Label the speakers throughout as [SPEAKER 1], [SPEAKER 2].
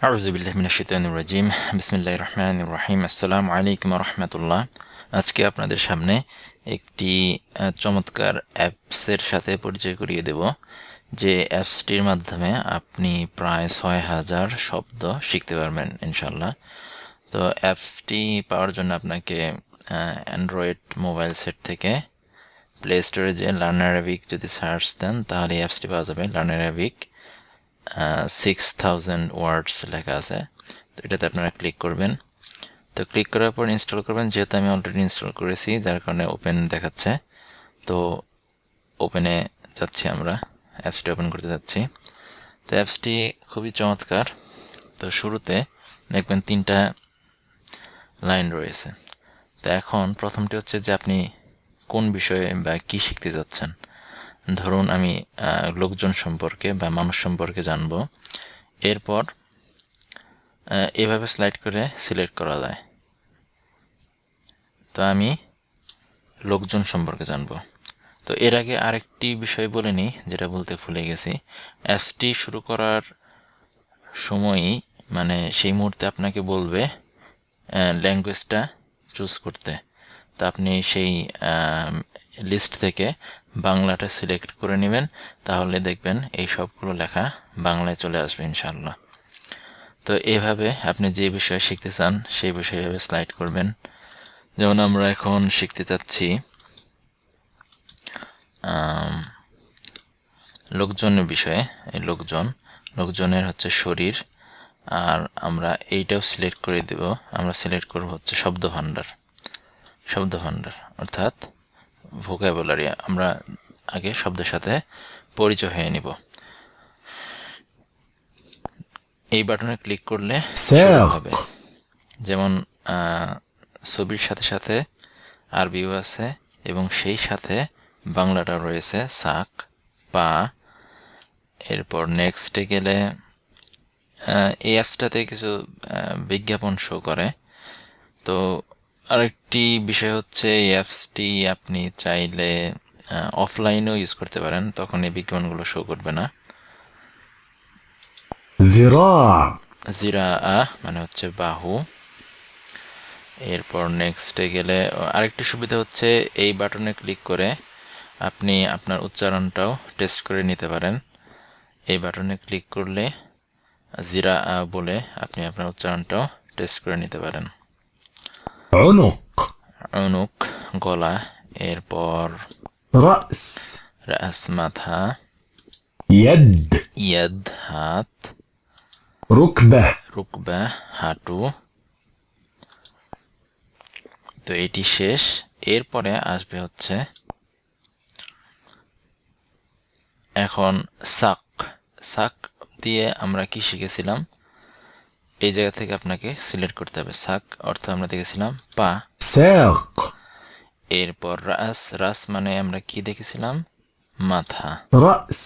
[SPEAKER 1] আউযু বিল্লাহি মিনাশ শাইতানির রাজিম বিসমিল্লাহির রহমানির রহিম আসসালামু আলাইকুম রাহমাতুল্লাহ আজকে আপনাদের সামনে একটি চমৎকার অ্যাপসের সাথে পরিচয় করিয়ে দেব, যে অ্যাপসটির মাধ্যমে আপনি প্রায় ছয় হাজার শব্দ শিখতে পারবেন ইনশাল্লাহ তো অ্যাপসটি পাওয়ার জন্য আপনাকে অ্যান্ড্রয়েড মোবাইল সেট থেকে প্লে স্টোরে যে লার্নার অ্যাবিক যদি সার্চ দেন, তাহলে এই অ্যাপসটি পাওয়া যাবে লার্নার অ্যাবিক সিক্স থাউজেন্ড ওয়ার্ডস লেখা আছে। তো এটাতে আপনারা ক্লিক করবেন। তো ক্লিক করার পর ইনস্টল করবেন, যেহেতু আমি অলরেডি ইনস্টল করেছি, যার কারণে ওপেন দেখাচ্ছে। তো ওপেনে যাচ্ছি আমরা অ্যাপসটি ওপেন করতে যাচ্ছি। তো অ্যাপসটি খুবই চমৎকার। তো শুরুতে দেখবেন তিনটা লাইন রয়েছে। তো এখন প্রথমটি হচ্ছে যে আপনি কোন বিষয়ে বা কি শিখতে যাচ্ছেন? ধরুন আমি লোকজন সম্পর্কে বা মানুষ সম্পর্কে জানব। এরপর এভাবে স্লাইড করে সিলেক্ট করা যায়। তো আমি লোকজন সম্পর্কে জানব। তো এর আগে আরেকটি বিষয় বলে নিই, যেটা বলতে ভুলে গেছি। অ্যাপসটি শুরু করার সময়ই মানে সেই মুহূর্তে আপনাকে বলবে ল্যাঙ্গুয়েজটা চুজ করতে। তো আপনি সেই লিস্ট থেকে বাংলাটা সিলেক্ট করে নেবেন, তাহলে দেখবেন এই সবগুলো লেখা বাংলায় চলে আসবে ইনশাল্লাহ তো এভাবে আপনি যে বিষয়ে শিখতে চান, সেই বিষয়ে স্লাইড করবেন। যেমন আমরা এখন শিখতে চাচ্ছি লোকজনের বিষয়ে লোকজন, লোকজনের হচ্ছে শরীর, আর আমরা এইটাও সিলেক্ট করে দেব, আমরা সিলেক্ট করব হচ্ছে শব্দ ভাণ্ডার শব্দ ভাণ্ডার অর্থাৎ ভোকাবুলারি আমরা আগে শব্দের সাথে পরিচয় হয়ে নিব। এই বাটনে ক্লিক করলে হবে। যেমন ছবির সাথে সাথে আরবিও আছে এবং সেই সাথে বাংলাটা রয়েছে সাক পা। এরপর নেক্সটে গেলে এই অ্যাপসটাতে কিছু বিজ্ঞাপন শো করে। তো আরেকটি বিষয় হচ্ছে এই অ্যাপসটি আপনি চাইলে অফলাইনেও ইউজ করতে পারেন তখন এই বিজ্ঞাপনগুলো শো করবে না। জিরা মানে হচ্ছে বাহু। এরপর নেক্সটে গেলে আরেকটি সুবিধা হচ্ছে এই বাটনে ক্লিক করে আপনি আপনার উচ্চারণটাও টেস্ট করে নিতে পারেন। এই বাটনে ক্লিক করলে জিরা বলে আপনি আপনার উচ্চারণটাও টেস্ট করে নিতে পারেন।
[SPEAKER 2] عنق
[SPEAKER 1] অনুক গলা এরপর
[SPEAKER 2] رأس
[SPEAKER 1] রাস মাথা
[SPEAKER 2] يد
[SPEAKER 1] ইয়াদ হাত
[SPEAKER 2] ركبة
[SPEAKER 1] রুকবা হাঁটু তো এটি শেষ এরপরে আসবে হচ্ছে এখন সাক সাক দিয়ে আমরা কি শিখেছিলাম এই জায়গা থেকে আপনাকে সিলেক্ট করতে হবে। সাক অর্থ আমরা দেখেছিলাম পা।
[SPEAKER 2] সাক
[SPEAKER 1] এরপর রাস রাস মানে আমরা কি দেখেছিলাম? মাথা।
[SPEAKER 2] রাস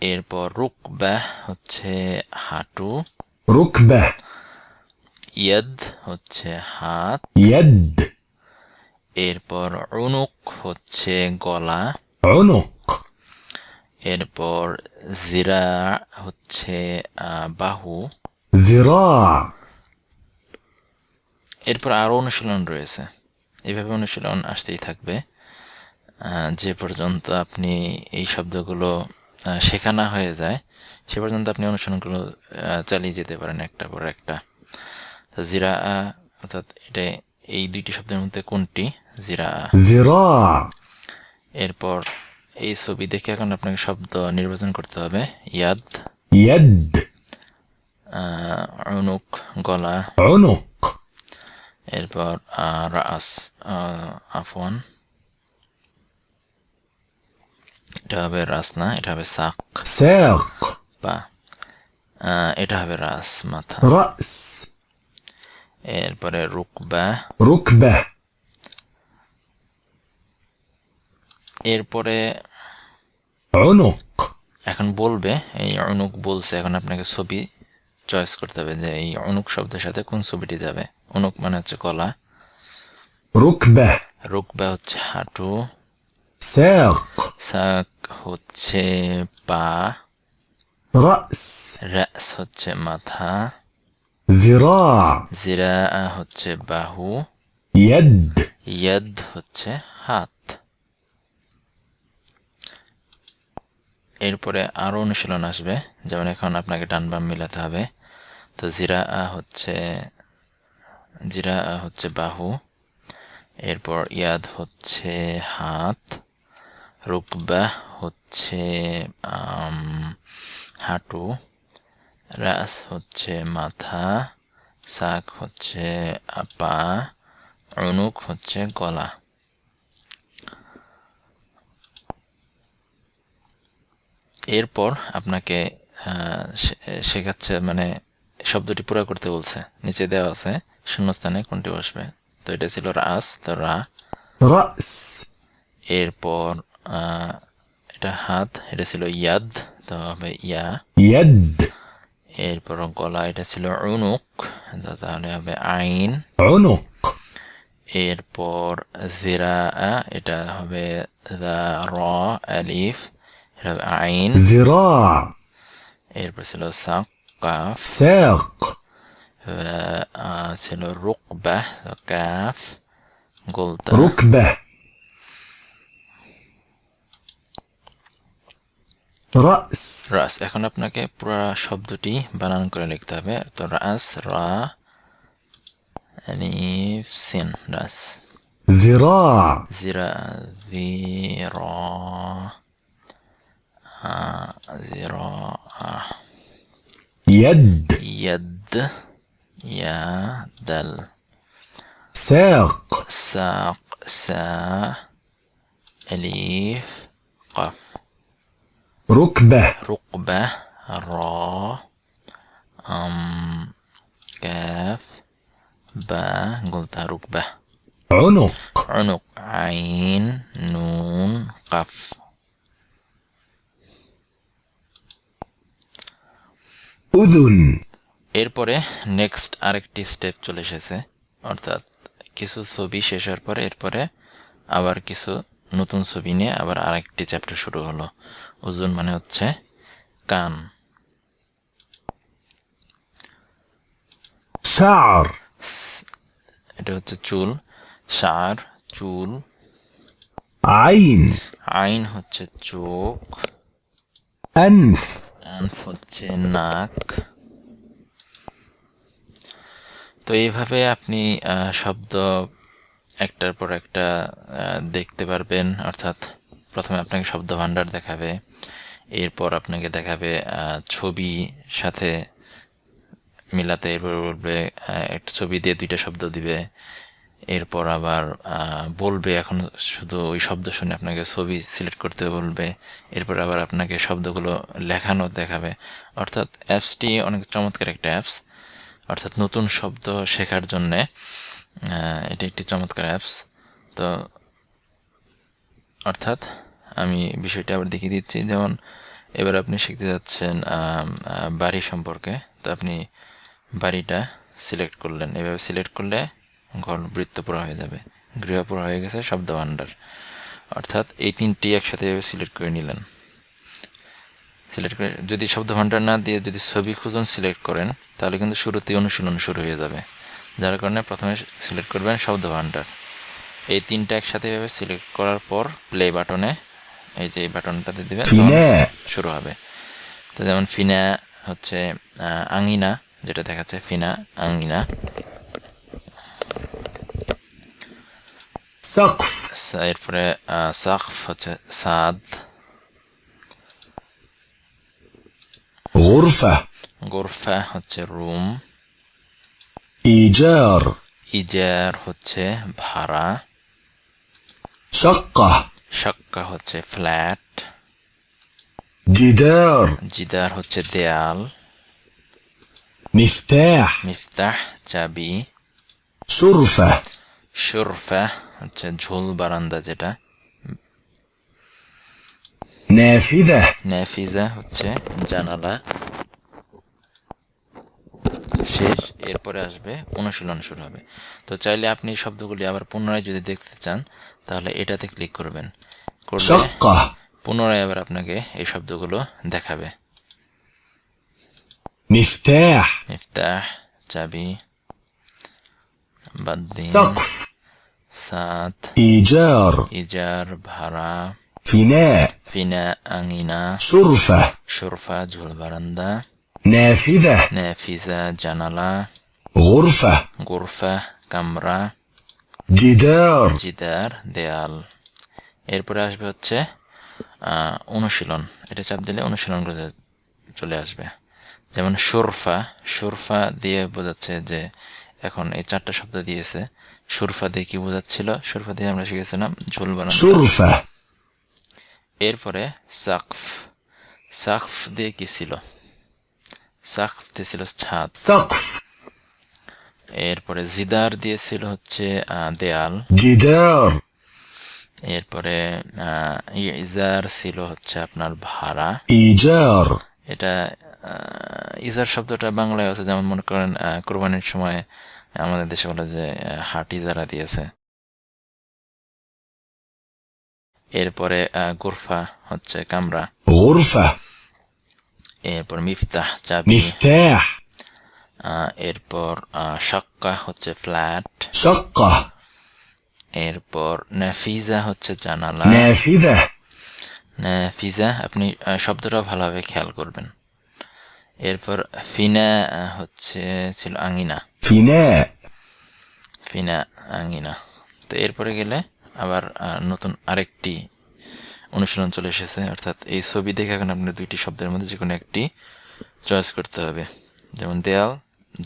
[SPEAKER 1] এরপর রুকবাহ হচ্ছে হাঁটু।
[SPEAKER 2] রুকবাহ
[SPEAKER 1] ইয়াদ হচ্ছে হাত।
[SPEAKER 2] ইয়াদ
[SPEAKER 1] এরপর অনুক হচ্ছে গলা।
[SPEAKER 2] অনুক
[SPEAKER 1] এরপর জিরা হচ্ছে বাহু। এরপর আরও অনুশীলন রয়েছে। এভাবে অনুশীলন আসতেই থাকবে। যে পর্যন্ত আপনি এই শব্দগুলো শেখানা হয়ে যায় সে পর্যন্ত আপনি অনুশীলনগুলো চালিয়ে যেতে পারেন একটা পর একটা। তো জিরা অর্থাৎ এটা এই দুইটি শব্দের মধ্যে কোনটি? জিরা এরপর এই ছবি দেখে এখন আপনাকে শব্দ নির্বাচন করতে হবে। ইয়াদ। ইয়াদ অনুক গলা।
[SPEAKER 2] অনুক
[SPEAKER 1] এরপর রাস আফওয়ান। এটা হবে রাস না এটা হবে সাক।
[SPEAKER 2] সাক।
[SPEAKER 1] পা এটা হবে রাস মাথা।
[SPEAKER 2] রাস
[SPEAKER 1] এরপরে রুকবা।
[SPEAKER 2] রুকবা।
[SPEAKER 1] এরপরে
[SPEAKER 2] অনুক
[SPEAKER 1] এখন বলবে এই অনুক বলছে এখন আপনাকে ছবি। চয়েস করতে হবে যে এই অনুক শব্দের সাথে কোন ছবিটি যাবে। অনুক মানে হচ্ছে কলা হচ্ছে হাঁটু।
[SPEAKER 2] সাক।
[SPEAKER 1] সাক হচ্ছে পা।
[SPEAKER 2] রাস।
[SPEAKER 1] রাস হচ্ছে মাথা।
[SPEAKER 2] জিরা।
[SPEAKER 1] জিরা হচ্ছে বাহু।
[SPEAKER 2] ইয়াদ।
[SPEAKER 1] ইয়াদ হচ্ছে হাত। এরপরে আরও অনুশীলন আসবে। যেমন এখন আপনাকে ডান বাম মিলাতে হবে। তো জিরা হচ্ছে জিরা হচ্ছে বাহু, এরপর ইয়াদ হচ্ছে হাত, রুকবা হচ্ছে হাঁটু, রাস হচ্ছে মাথা, সাক হচ্ছে পা অনুক হচ্ছে গলা। এরপর আপনাকে শেখাচ্ছে মানে শব্দটি পুরা করতে বলছে। নিচে দেওয়া আছে শূন্যস্থানে কোনটি বসবে? তো এটা ছিল রাস তো রা। এরপর এটা হাত এটা ছিল ইয়াদ তো হবে ইয়া। এরপর গলা এটা ছিল অনুক তাহলে হবে আইন।
[SPEAKER 2] অনুক
[SPEAKER 1] এরপর জিরা এটা হবে এটা হবে আইন।
[SPEAKER 2] জিরা।
[SPEAKER 1] এরপর ছিল সাক কাফ
[SPEAKER 2] ساق
[SPEAKER 1] আহ, ছিল রুকবা কাফ গোলতা
[SPEAKER 2] ركبة رأس
[SPEAKER 1] রাস এখন আপনাকে পুরো শব্দটি বানান করে লিখতে হবে তো রাস রা আলিফ সিন রাস
[SPEAKER 2] ذراع
[SPEAKER 1] জিরা জিরা জিরা
[SPEAKER 2] يد.
[SPEAKER 1] يد. يا دل.
[SPEAKER 2] ساق.
[SPEAKER 1] ساق. سا. أليف. قف
[SPEAKER 2] ركبة.
[SPEAKER 1] رقبة را. أم. كاف. با. قلتها ركبة.
[SPEAKER 2] عنق.
[SPEAKER 1] عنق. عين. نون. قف
[SPEAKER 2] উদুন।
[SPEAKER 1] এরপরে নেক্সট আরেকটি স্টেপ চলে এসেছে অর্থাৎ কিছু ছবি শেষ হওয়ার পরে এরপরে আবার কিছু নতুন ছবি নিয়ে আবার আরেকটি চ্যাপ্টার শুরু হলো। উজুন মানে হচ্ছে কান।
[SPEAKER 2] সার।
[SPEAKER 1] এটা হচ্ছে চুল। সার চুল।
[SPEAKER 2] আইন।
[SPEAKER 1] আইন হচ্ছে চোখ। আনফ হচ্ছে নাক তো এইভাবে আপনি শব্দ একটার পর একটা দেখতে পারবেন, অর্থাৎ প্রথমে আপনাকে শব্দ ভাণ্ডার দেখাবে, এরপর আপনাকে দেখাবে ছবি সাথে মিলাতে, এরপর বলবে একটা ছবি দিয়ে দুইটা শব্দ দিবে এরপর আবার বলবে এখন শুধু ওই শব্দ শুনে আপনাকে ছবি সিলেক্ট করতে বলবে, এরপর আবার আপনাকে শব্দগুলো লেখানো দেখাবে। অর্থাৎ অ্যাপসটি অনেক চমৎকার একটা অ্যাপস। অর্থাৎ নতুন শব্দ শেখার জন্যে এটি একটি চমৎকার অ্যাপস। তো অর্থাৎ আমি বিষয়টা আবার দেখিয়ে দিচ্ছি, যেমন এবার আপনি শিখতে যাচ্ছেন বাড়ি সম্পর্কে। তো আপনি বাড়িটা সিলেক্ট করলেন। এভাবে সিলেক্ট করলে ঘন বৃত্তপোড়া হয়ে যাবে। গৃহপোড়া হয়ে গেছে শব্দ শব্দভাণ্ডার অর্থাৎ এই তিনটি একসাথে এভাবে সিলেক্ট করে নিলেন। সিলেক্ট করে যদি শব্দ শব্দভাণ্ডার না দিয়ে যদি ছবি খুঁজন সিলেক্ট করেন তাহলে কিন্তু শুরুতেই অনুশীলন শুরু হয়ে যাবে। যার কারণে প্রথমে সিলেক্ট করবেন শব্দ শব্দভাণ্ডার এই তিনটা একসাথে এভাবে সিলেক্ট করার পর প্লে বাটনে এই যে এই বাটনটাতে দেবেন শুরু হবে। তো যেমন ফিনা হচ্ছে আঙিনা যেটা দেখাচ্ছে ফিনা আঙিনা। সাকফ এরপরে সাকফ হচ্ছে সাদ
[SPEAKER 2] গোরফা
[SPEAKER 1] গোরফা হচ্ছে রুম
[SPEAKER 2] ইজার
[SPEAKER 1] ইজার হচ্ছে ভাড়া
[SPEAKER 2] শাক্কা
[SPEAKER 1] শাক্কা হচ্ছে ফ্ল্যাট
[SPEAKER 2] জিদার
[SPEAKER 1] জিদার হচ্ছে দেয়াল
[SPEAKER 2] মিফতাহ
[SPEAKER 1] মিফতাহ চাবি সুরফা শুরফা আচ্ছা ঝোল বারান্দা যেটা।
[SPEAKER 2] নেফিজা
[SPEAKER 1] নেফিজা হচ্ছে জানালা। শেষ এরপরে আসবে অনুশীলন শুরু হবে। তো চাইলে আপনি শব্দগুলি আবার পুনরায় যদি দেখতে চান তাহলে এটাতে ক্লিক করবেন। করলে পুনরায় আবার আপনাকে এই শব্দগুলো দেখাবে।
[SPEAKER 2] মিফতাহ।
[SPEAKER 1] মিফতাহ চাবি বাদ
[SPEAKER 2] দিন।
[SPEAKER 1] সাত
[SPEAKER 2] إيجار
[SPEAKER 1] ইজার ভাড়া
[SPEAKER 2] فناء
[SPEAKER 1] ফিনা আঙিনা
[SPEAKER 2] شرفة
[SPEAKER 1] সুরফা ঝুল বারান্দা
[SPEAKER 2] نافذة
[SPEAKER 1] নেফিজা জানালা
[SPEAKER 2] غرفة
[SPEAKER 1] গোরফা কামরা
[SPEAKER 2] جدار
[SPEAKER 1] জিদার দেয়াল এরপরে আসবে হচ্ছে আহ, অনুশীলন এটা চাপ দিলে অনুশীলনগুলো যা- চলে আসবে যেমন সুরফা সুরফা দিয়ে বোঝাচ্ছে যে এখন এই চারটা শব্দ দিয়েছে সুরফা দিয়ে কি বোঝাচ্ছিল? সুরফা দিয়ে আমরা শিখেছিলাম ঝোল বানানো।
[SPEAKER 2] সুরফা।
[SPEAKER 1] এরপরে সাকফ। সাকফ দিয়ে কি ছিল? সাকফ দিয়ে ছিল ছাদ। এরপরে জিদার দিয়েছিল হচ্ছে দেয়াল।
[SPEAKER 2] জিদার।
[SPEAKER 1] এরপরে ইজার ছিল হচ্ছে আপনার ভাড়া।
[SPEAKER 2] ইজার।
[SPEAKER 1] এটা ইজার শব্দটা বাংলায় আছে যেমন মনে করেন কোরবানির সময় আমাদের দেশে বলে যে হাটি যারা দিয়েছে। এরপরে গুরফা হচ্ছে কামরা।
[SPEAKER 2] গুরফা?
[SPEAKER 1] এরপর মিফতাহ চাবি। মিফতাহ? এরপর শক্কা হচ্ছে ফ্ল্যাট।
[SPEAKER 2] শক্কা?
[SPEAKER 1] এরপর নাফিজা হচ্ছে জানালা।
[SPEAKER 2] নাফিজা?
[SPEAKER 1] নাফিজা আপনি শব্দটা ভালোভাবে খেয়াল করবেন। এরপর ফিনা হচ্ছে ছিল আঙ্গিনা
[SPEAKER 2] ফিনাء
[SPEAKER 1] ফিনা আঙ্গিনা। তো এরপরে গেলে আবার নতুন আরেকটি অনুশীলন চলে এসেছে অর্থাৎ এই ছবি দেখে এখন আপনার দুইটি শব্দের মধ্যে যে কোনো একটি চয়েস করতে হবে। যেমন দেয়াল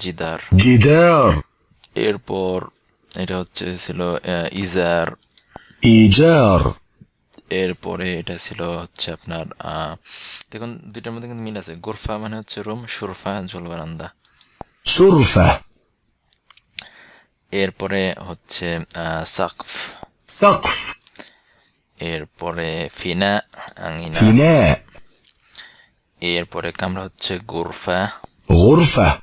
[SPEAKER 1] জিদার।
[SPEAKER 2] জিদার।
[SPEAKER 1] এরপর এটা হচ্ছে ছিল ইজার।
[SPEAKER 2] ইজার।
[SPEAKER 1] এরপরে এটা ছিল হচ্ছে আপনার দেখুন দুইটার মধ্যে কিন্তু মিল আছে। গোরফা মানে হচ্ছে রুম সুরফা জল বারান্দা
[SPEAKER 2] সুরফা।
[SPEAKER 1] এরপরে হচ্ছে সাকফ।
[SPEAKER 2] সাকফ।
[SPEAKER 1] এরপরে ফিনা
[SPEAKER 2] ফিনা।
[SPEAKER 1] এরপরে কামরা হচ্ছে গুরফা।
[SPEAKER 2] গোরফা।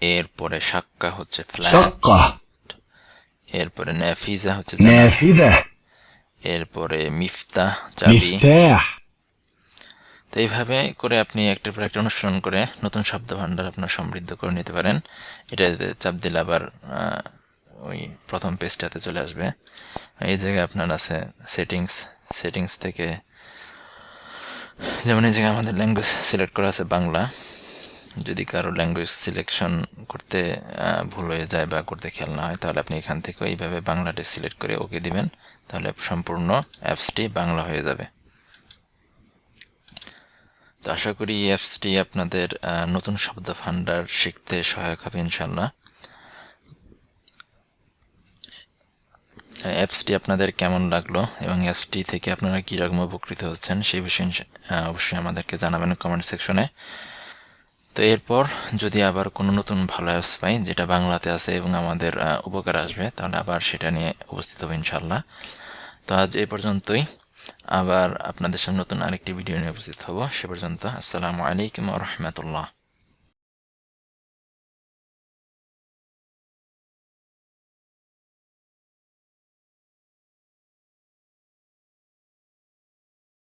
[SPEAKER 1] এরপরে সাক্কা হচ্ছে
[SPEAKER 2] সাক্কা
[SPEAKER 1] এরপরে নাফিজা হচ্ছে
[SPEAKER 2] নাফিজা।
[SPEAKER 1] এরপরে মিফতা চাবি
[SPEAKER 2] মিফতাহ।
[SPEAKER 1] তো এইভাবে করে আপনি একটার পর একটা অনুসরণ করে নতুন শব্দ ভাণ্ডার আপনার সমৃদ্ধ করে নিতে পারেন। এটা চাপ দিলে আবার ওই প্রথম পেজটাতে চলে আসবে। এই জায়গায় আপনার আছে সেটিংস সেটিংস থেকে যেমন এই জায়গায় আমাদের ল্যাঙ্গুয়েজ সিলেক্ট করা আছে বাংলা। যদি কারও ল্যাঙ্গুয়েজ সিলেকশন করতে ভুল হয়ে যায় বা করতে খেয়াল না হয়, তাহলে আপনি এখান থেকে এইভাবে বাংলাটি সিলেক্ট করে ওকে দিবেন। তাহলে সম্পূর্ণ অ্যাপসটি বাংলা হয়ে যাবে। তো আশা করি এই অ্যাপসটি আপনাদের নতুন শব্দ ভাণ্ডার শিখতে সহায়ক হবে ইনশাল্লাহ অ্যাপসটি আপনাদের কেমন লাগল এবং অ্যাপসটি থেকে আপনারা কীরকম উপকৃত হচ্ছেন সেই বিষয়ে অবশ্যই আমাদেরকে জানাবেন কমেন্ট সেকশনে তো এরপর যদি আবার কোনো নতুন ভালো অ্যাপস পাই, যেটা বাংলাতে আছে এবং আমাদের উপকার আসবে, তাহলে আবার সেটা নিয়ে উপস্থিত হব ইনশাল্লাহ তো আজ এই পর্যন্তই। আবার আপনাদের সামনে নতুন আরেকটি ভিডিও নিয়ে উপস্থিত হব। সে পর্যন্ত আসসালামু আলাইকুম রহমতুল্লাহ।